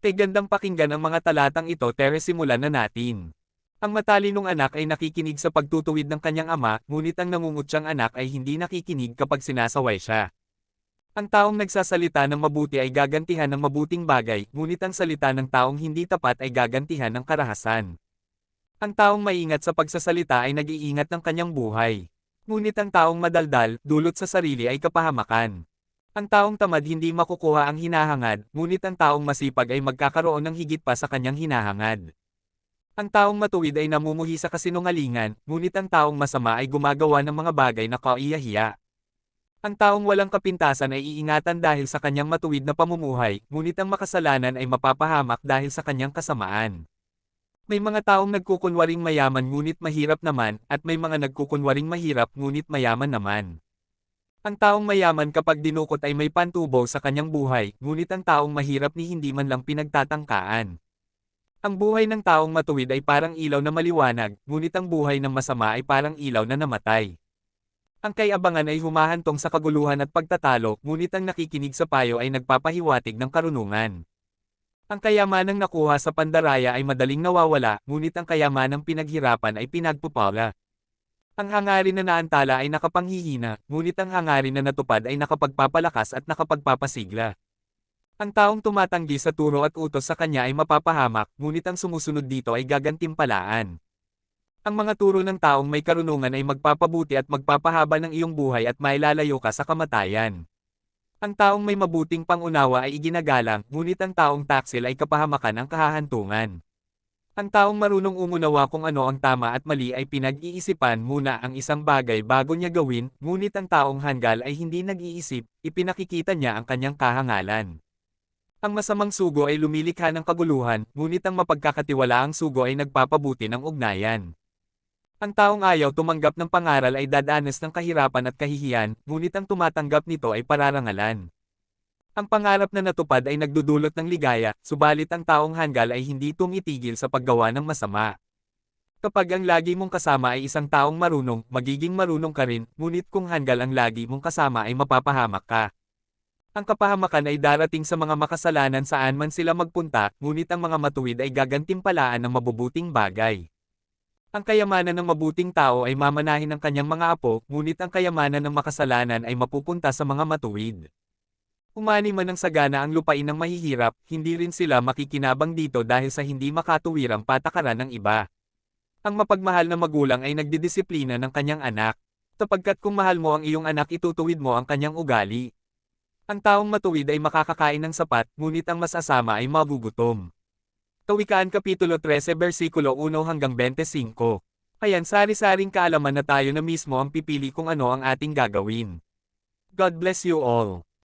Kay gandang pakinggan ang mga talatang ito tere simulan na natin. Ang matalinong anak ay nakikinig sa pagtutuwid ng kanyang ama, ngunit ang nangungutsyang anak ay hindi nakikinig kapag sinasaway siya. Ang taong nagsasalita ng mabuti ay gagantihan ng mabuting bagay, ngunit ang salita ng taong hindi tapat ay gagantihan ng karahasan. Ang taong maingat sa pagsasalita ay nag-iingat ng kanyang buhay. Ngunit ang taong madaldal, dulot sa sarili ay kapahamakan. Ang taong tamad hindi makukuha ang hinahangad, ngunit ang taong masipag ay magkakaroon ng higit pa sa kanyang hinahangad. Ang taong matuwid ay namumuhi sa kasinungalingan, ngunit ang taong masama ay gumagawa ng mga bagay na kaiyahiya. Ang taong walang kapintasan ay iingatan dahil sa kanyang matuwid na pamumuhay, ngunit ang makasalanan ay mapapahamak dahil sa kanyang kasamaan. May mga taong nagkukunwaring mayaman ngunit mahirap naman, at may mga nagkukunwaring mahirap ngunit mayaman naman. Ang taong mayaman kapag dinukot ay may pantubo sa kanyang buhay, ngunit ang taong mahirap ni hindi man lang pinagtatangkaan. Ang buhay ng taong matuwid ay parang ilaw na maliwanag, ngunit ang buhay ng masama ay parang ilaw na namatay. Ang kayabangan ay humahantong sa kaguluhan at pagtatalo, ngunit ang nakikinig sa payo ay nagpapahiwatig ng karunungan. Ang kayamanang nakuha sa pandaraya ay madaling nawawala, ngunit ang kayamanang pinaghirapan ay pinagpupala. Ang hangarin na naantala ay nakapanghihina, ngunit ang hangarin na natupad ay nakapagpapalakas at nakapagpapasigla. Ang taong tumatanggi sa turo at utos sa kanya ay mapapahamak, ngunit ang sumusunod dito ay gagantimpalaan. Ang mga turo ng taong may karunungan ay magpapabuti at magpapahaba ng iyong buhay at mailalayo ka sa kamatayan. Ang taong may mabuting pangunawa ay iginagalang, ngunit ang taong taksil ay kapahamakan ang kahahantungan. Ang taong marunong umunawa kung ano ang tama at mali ay pinag-iisipan muna ang isang bagay bago niya gawin, ngunit ang taong hanggal ay hindi nag-iisip, ipinakikita niya ang kanyang kahangalan. Ang masamang sugo ay lumilikha ng kaguluhan, ngunit ang mapagkakatiwalaang sugo ay nagpapabuti ng ugnayan. Ang taong ayaw tumanggap ng pangaral ay dadanas ng kahirapan at kahihiyan, ngunit ang tumatanggap nito ay pararangalan. Ang pangarap na natupad ay nagdudulot ng ligaya, subalit ang taong hanggal ay hindi tumitigil sa paggawa ng masama. Kapag ang lagi mong kasama ay isang taong marunong, magiging marunong ka rin, ngunit kung hanggal ang lagi mong kasama ay mapapahamak ka. Ang kapahamakan ay darating sa mga makasalanan saan man sila magpunta, ngunit ang mga matuwid ay gagantimpalaan ng mabubuting bagay. Ang kayamanan ng mabuting tao ay mamanahin ng kanyang mga apo, ngunit ang kayamanan ng makasalanan ay mapupunta sa mga matuwid. Umani man ng sagana ang lupain ng mahihirap, hindi rin sila makikinabang dito dahil sa hindi makatuwirang patakaran ng iba. Ang mapagmahal na magulang ay nagdidisiplina ng kanyang anak. Tapagkat kung mahal mo ang iyong anak itutuwid mo ang kanyang ugali. Ang taong matuwid ay makakakain ng sapat, ngunit ang masasama ay magugutom. Kawikaan Kapitulo 13 versikulo 1 hanggang 25. Ayan sari-saring kaalaman na tayo na mismo ang pipili kung ano ang ating gagawin. God bless you all.